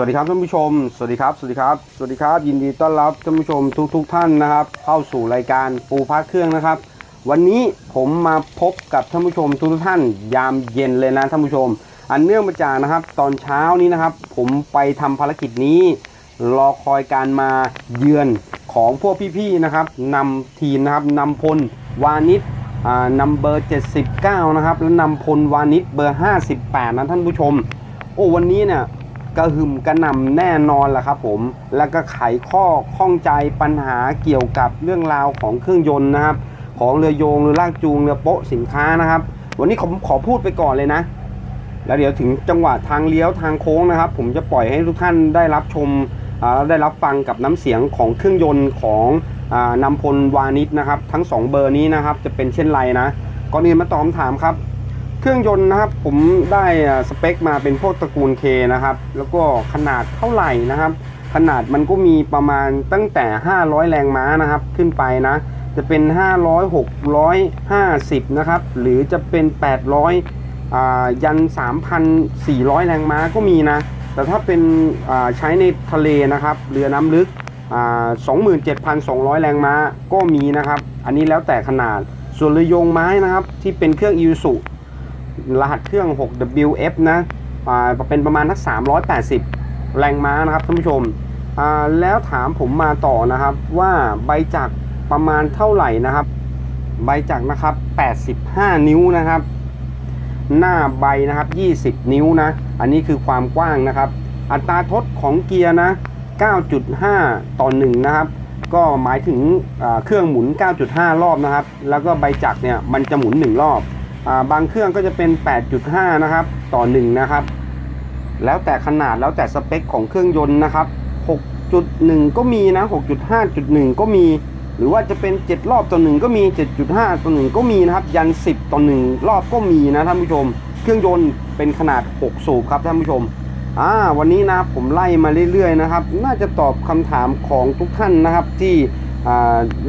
วัสดีครับท่านผู้ชม สวัสดีครับ สวัสดีครับ สวัสดีครับ ยินดีต้อนรับท่านผู้ชมทุกๆทท่านนะครับ เข้าสู่รายการปูพักเครื่องนะครับ วันนี้ผมมาพบกับท่านผู้ชมทุกๆท่าน ยามเย็นเลยนะท่านผู้ชม อันเนื่องมาจากนะครับ ตอนเช้านี้นะครับ ผมไปทำภารกิจนี้ รอคอยการมาเยือนของพวกพี่ๆนะครับนำทีมนะครับนำพลวานิชอ่านำเบอร์ 79 นะครับ และนำพลวานิชเบอร์ 58นะท่านผู้ชม โอ้วันนี้เนี่ย กระหึ่มกระหน่ำแน่นอนแหละครับผมแล้วก็ไขข้อข้องใจปัญหาเกี่ยวกับเรื่องราวของเครื่องยนต์นะครับ ของเรือโยงเรือลากจูงเรือโป๊ะสินค้านะครับ วันนี้ผมขอพูดไปก่อนเลยนะ แล้วเดี๋ยวถึงจังหวะทางเลี้ยวทางโค้งนะครับ ผมจะปล่อยให้ทุกท่านได้รับชมได้รับฟังกับน้ำเสียงของเครื่องยนต์ของอานำพลวานิชนะครับ ทั้ง 2 เบอร์นี้นะครับ จะเป็นเช่นไรนะก่อนอื่นมาตอบคำถามครับ เครื่องยนต์นะครับผมได้สเปคมาเป็นพวกตระกูล K นะครับ แล้วก็ขนาดเท่าไหร่นะครับ ขนาดมันก็มีประมาณตั้งแต่ 500 แรงม้านะครับขึ้นไปนะ จะเป็น 500 650 นะครับ หรือจะเป็น 800อ่ายัน 3,400 แรงม้าก็มีนะ แต่ถ้าเป็นใช้ในทะเลนะครับ เรือน้ำลึกอ่า27,200 แรงม้าก็มีนะครับ อันนี้แล้วแต่ขนาดส่วนเรือยงไม้นะครับที่เป็นเครื่องอิ s u รหัสเครื่อง 6WF นะเป็นประมาณทัก380 แรงม้านะครับท่านผู้ชม แล้วถามผมมาต่อนะครับว่าใบจักรประมาณเท่าไหร่นะครับ ใบจักรนะครับ 85 นิ้วนะครับ หน้าใบนะครับ 20 นิ้วนะ อันนี้คือความกว้างนะครับ อัตราทดของเกียร์นะ 9.5 ต่อ 1 นะครับ ก็หมายถึงเครื่องหมุน 9.5 รอบนะครับ แล้วก็ใบจักรเนี่ยมันจะหมุน 1 รอบ บางเครื่องก็จะเป็น 8.5 นะครับ ต่อ 1 นะครับ แล้วแต่ขนาดแล้วแต่สเปคของเครื่องยนต์นะครับ 6.1 ก็มีนะ 6.5.1 ก็มี หรือว่าจะเป็น 7 รอบต่อหนึ่งก็มี 7.5 ต่อหนึ่งก็มีนะครับ ยัน 10 ต่อ 1 รอบก็มีนะท่านผู้ชม เครื่องยนต์เป็นขนาด 6 สูบครับท่านผู้ชมอ่าวันนี้นะผมไล่มาเรื่อยๆนะครับ น่าจะตอบคำถามของทุกท่านนะครับที่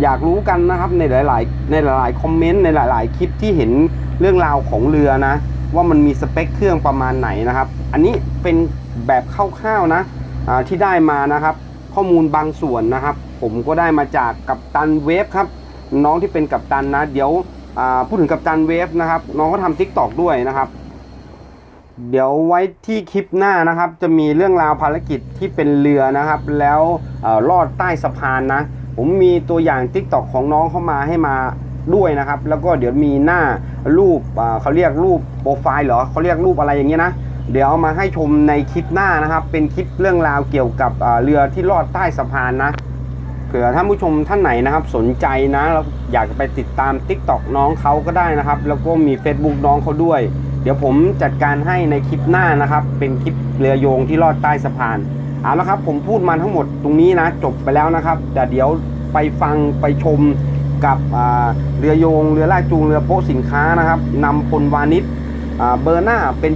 อยากรู้กันนะครับในหลาย ๆ ในหลาย ๆ คอมเมนต์ในหลาย ๆ คลิปที่เห็นเรื่องราวของเรือนะ ว่ามันมีสเปคเครื่องประมาณไหนนะครับ อันนี้เป็นแบบคร่าว ๆ นะที่ได้มานะครับ ข้อมูลบางส่วนนะครับ ผมก็ได้มาจากกัปตันเวฟครับ น้องที่เป็นกัปตันนะ เดี๋ยวพูดถึงกัปตันเวฟนะครับ น้องก็ทำทิกตอกด้วยนะครับ เดี๋ยวไว้ที่คลิปหน้านะครับ จะมีเรื่องราวภารกิจที่เป็นเรือนะครับ แล้วอ่อลอดใต้สะพานนะ ผมมีตัวอย่างทิกตอกของน้องเข้ามาให้มาด้วยนะครับ แล้วก็เดี๋ยวมีหน้ารูปเขาเรียกรูปโปรไฟล์เหรอเขาเรียกรูปอะไรอย่างเงี้ยนะเดี๋ยวเอามาให้ชมในคลิปหน้านะครับ เป็นคลิปเรื่องราวเกี่ยวกับเรือที่ลอดใต้สะพานนะเผื่อท่านผู้ชมท่านไหนนะครับ สนใจนะแล้วอยากจะไปติดตาม Tik t o อกน้องเขาก็ได้นะครับ แล้วก็มี Facebook น้องเขาด้วย เดี๋ยวผมจัดการให้ในคลิปหน้านะครับ เป็นคลิปเรือโยงที่ลอดใต้สะพานเอาละครับผมพูดมาทั้งหมดตรงนี้นะ จบไปแล้วนะครับ แต่เดี๋ยว ไปฟังไปชมกับเรือโยง เรือลากจูง เรือโป๊ะสินค้านะครับนำพลวานิชเบอร์หน้าเป็น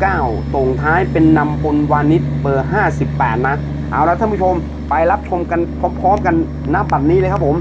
79ส่งท้ายเป็นนำพลวานิชเบอร์ 58 นะ เอาละท่านผู้ชมไปรับชมกันพร้อมๆกันณบัดนี้เลยครับผม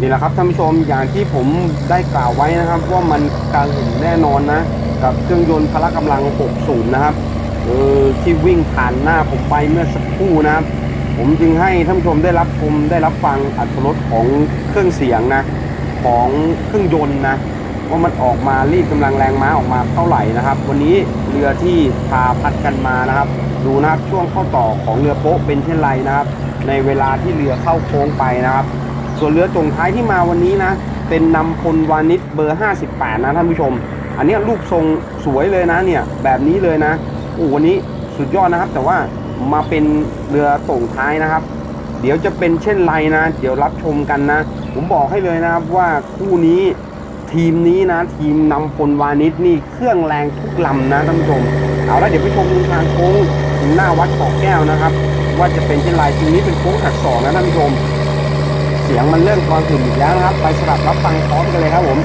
นี่แหละครับท่านผู้ชมอย่างที่ผมได้กล่าวไว้นะครับ ว่ามันกลางหินแน่นอนนะ กับเครื่องยนต์พละกำลัง6สูบนะครับเออที่วิ่งผ่านหน้าผมไปเมื่อสักครู่นะครับ ผมจึงให้ท่านผู้ชมได้รับชมได้รับฟังอัตรสของเครื่องเสียงนะของเครื่องยนต์นะว่ามันออกมารีดกำลังแรงม้าออกมาเท่าไหร่นะครับ วันนี้เรือที่พาพัดกันมานะครับ ดูนะครับช่วงเข้าต่อของเรือโป๊ะเป็นเช่นไรนะครับ ในเวลาที่เรือเข้าโค้งไปนะครับ ส่วนเรือจงท้ายที่มาวันนี้นะ เป็นนำพลวานิชเบอร์ 58 นะท่านผู้ชม อันนี้รูปทรงสวยเลยนะเนี่ยแบบนี้เลยนะโอ้วันนี้สุดยอดนะครับ แต่ว่ามาเป็นเรือส่งท้ายนะครับ เดี๋ยวจะเป็นเช่นไรนะ เดี๋ยวรับชมกันนะ ผมบอกให้เลยนะครับว่าคู่นี้ทีมนี้นะ ทีมนำพลวานิชนี่เครื่องแรงทุกลำนะท่านผู้ชมเอาละเดี๋ยวไปชมทางโค้งถึงหน้าวัดเกาะแก้วนะครับ ว่าจะเป็นเช่นไรทีนี้เป็นโค้งหักศอกนะท่านผู้ชม เสียงมันเริ่มกรอนถึงอีกแล้วนะครับ ไปสลับรับฟังพร้อมกันเลยครับผม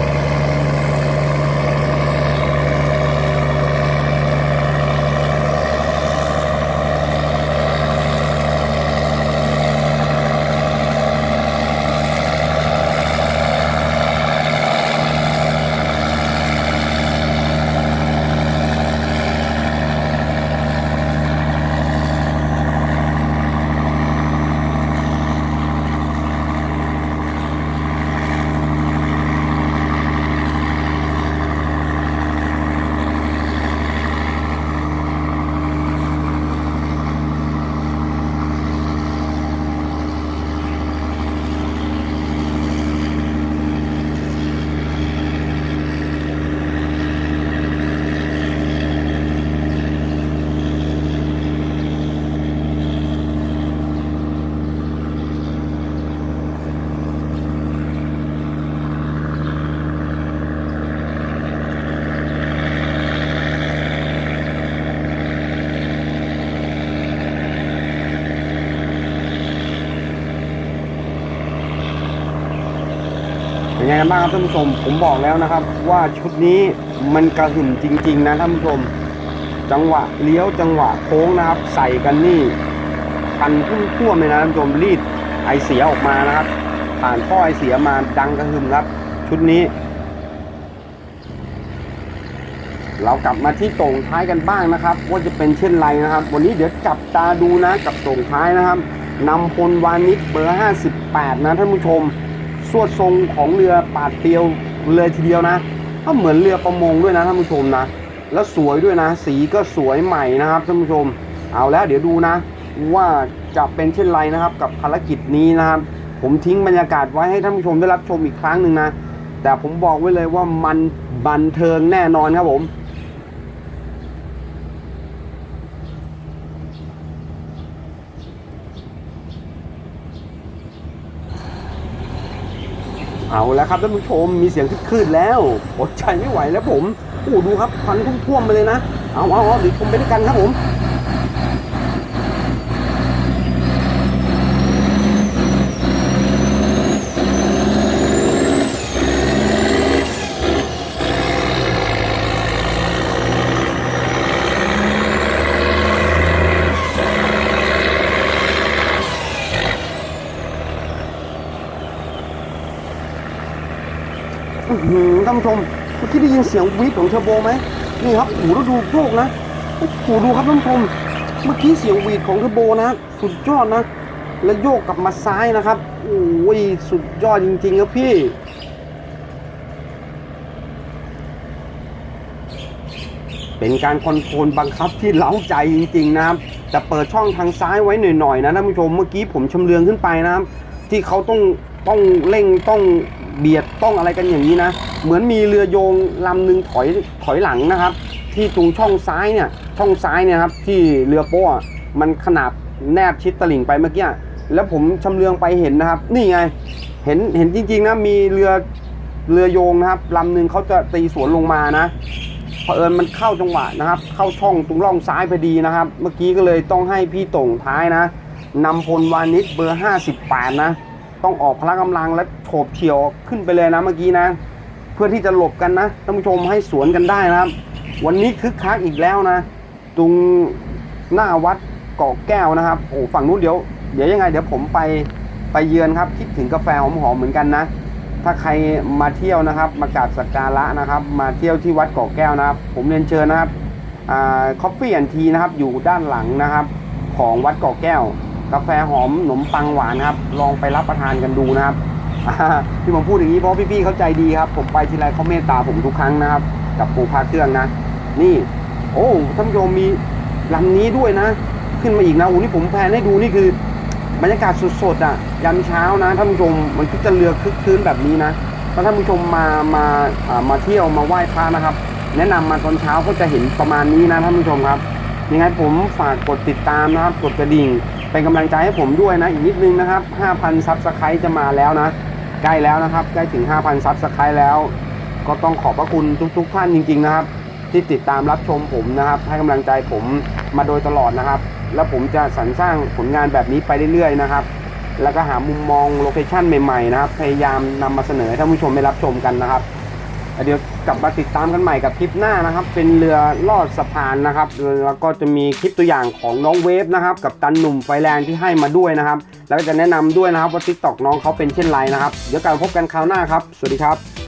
นไงกันบ้างครับท่านผู้ชม ผมบอกแล้วนะครับ ว่าชุดนี้มันกระหึ่มจริง ๆ นะท่านผู้ชม จังหวะเลี้ยวจังหวะโค้งนะครับ ใส่กันนี่พันพุ่งท่วมเลยนะท่านผู้ชมรีดไอเสียออกมานะครับ ผ่านท่อไอเสียมาดังกระหึ่มครับ ชุดนี้ เรากลับมาที่ตรงท้ายกันบ้างนะครับ ว่าจะเป็นเช่นไรนะครับ วันนี้เดี๋ยวจับตาดูนะกับตรงท้ายนะครับนำพลวานิชเบอร์ 58 นะท่านผู้ชม สวดทรงของเรือปาดเปรียวเลยทีเดียวนะก็เหมือนเรือประมงด้วยนะท่านผู้ชมนะ แล้วสวยด้วยนะ สีก็สวยใหม่นะครับท่านผู้ชม เอาแล้วเดี๋ยวดูนะ ว่าจะเป็นเช่นไรนะครับ กับภารกิจนี้นะครับ ผมทิ้งบรรยากาศไว้ให้ท่านผู้ชมได้รับชมอีกครั้งหนึ่งนะ แต่ผมบอกไว้เลยว่ามันบันเทิงแน่นอนครับผม เอาแล้วครับท่านผู้ชมมีเสียงคลืดๆแล้วอดใจไม่ไหวแล้วผมโอ้ดูครับควันท่วมไปเลยนะ เอาเอาเอาเดี๋ยวชมไปด้วยกันครับผม ผู้ชมเมื่อกี้ได้ยินเสียงวีดของเทอร์โบไหมนี่ครับหูแล้วดูโยกนะโอ้โหดูครับท่านผู้ชมเมื่อกี้เสียงวีดของเทอร์โบนะสุดยอดนะ แล้วโยกกลับมาซ้ายนะครับโอ้ยสุดยอดจริงๆครับพี่เป็นการคอนโทรลบังคับที่เล้าใจจริงๆนะครับแต่เปิดช่องทางซ้ายไว้หน่อยๆนะท่านผู้ชมเมื่อกี้ผมชำเลืองขึ้นไปนะครับที่เขาต้องต้องเร่งต้องเบียดต้องอะไรกันอย่างนี้นะ เหมือนมีเรือโยงลำหนึ่งถอยถอยหลังนะครับ ที่ตรงช่องซ้ายเนี่ยช่องซ้ายเนี่ยครับที่เรือโป้มันขนาบแนบชิดตลิ่งไปเมื่อกี้แล้วผมชำเลืองไปเห็นนะครับ นี่ไงเห็นเห็นจริงๆนะมีเรือเรือโยงนะครับลำหนึ่งเขาจะตีสวนลงมานะเผอิญมันเข้าจังหวะนะครับ เข้าช่องตรงร่องซ้ายพอดีนะครับ เมื่อกี้ก็เลยต้องให้พี่ต่งท้ายนะนำพลวานิชเบอร์ 58 นะ ต้องออกพละกำลังและโฉบเฉี่ยวขึ้นไปเลยนะเมื่อกี้นะ พื่อที่จะหลบกันนะท่านผู้ชมให้สวนกันได้นะครับ วันนี้คึกคักอีกแล้วนะ ตรงหน้าวัดเกาะแก้วนะครับโอ้ฝั่งนู้นเดี๋ยวเดี๋ยวยังไง เดี๋ยวผมไปไปเยือนครับ คิดถึงกาแฟหอมๆเหมือนกันนะ ถ้าใครมาเที่ยวนะครับ มากราบสักการะนะครับ มาเที่ยวที่วัดเกาะแก้วนะครับ ผมเรียนเชิญนะครับคอฟฟี่แอนทีนะครับอยู่ด้านหลังนะครับ ของวัดเกาะแก้ว กาแฟหอมขนมปังหวานครับ ลองไปรับประทานกันดูนะครับ ที่ผมพูดอย่างนี้เพราะพี่ๆเขาใจดีครับ ผมไปทีไรเขาเมตตาผมทุกครั้งนะครับ กับปูพาเครื่องนะ นี่ โอ้ท่านผู้ชมมีลำนี้ด้วยนะ ขึ้นมาอีกนะโอ้นี่ผมแพนให้ดูนี่คือบรรยากาศสดๆอะยามเช้านะท่านผู้ชมมันก็จะเรือคึกคืนแบบนี้นะถ้าท่านผู้ชมมามาามาเที่ยวมาไหว้พระนะครับ แนะนำมาตอนเช้าก็จะเห็นประมาณนี้นะท่านผู้ชมครับยังไงผมฝากกดติดตามนะครับ กดกระดิ่ง เป็นกำลังใจให้ผมด้วยนะ อีกนิดนึงนะครับ 5,000ซับสไครต์จะมาแล้วนะ ใกล้แล้วนะครับใกล้ถึง 5,000 ซับสไครต์แล้ว ก็ต้องขอบพระคุณทุก ๆ ท่านจริง ๆ นะครับ ที่ติดตามรับชมผมนะครับ ให้กำลังใจผมมาโดยตลอดนะครับ แล้วผมจะสรรสร้างผลงานแบบนี้ไปเรื่อยๆนะครับ แล้วก็หามุมมองโลเคชั่นใหม่ๆนะครับ พยายามนำมาเสนอให้ท่านผู้ชมได้รับชมกันนะครับเดี๋ยว กลับมาติดตามกันใหม่กับคลิปหน้านะครับ เป็นเรือลอดสะพานนะครับแล้วก็จะมีคลิปตัวอย่างของน้องเวฟนะครับ กับตันหนุ่มไฟแรงที่ให้มาด้วยนะครับ แล้วก็จะแนะนำด้วยนะครับว่าทิกตอกน้องเขาเป็นเช่นไรนะครับ เดี๋ยวกันพบกันคราวหน้าครับ สวัสดีครับ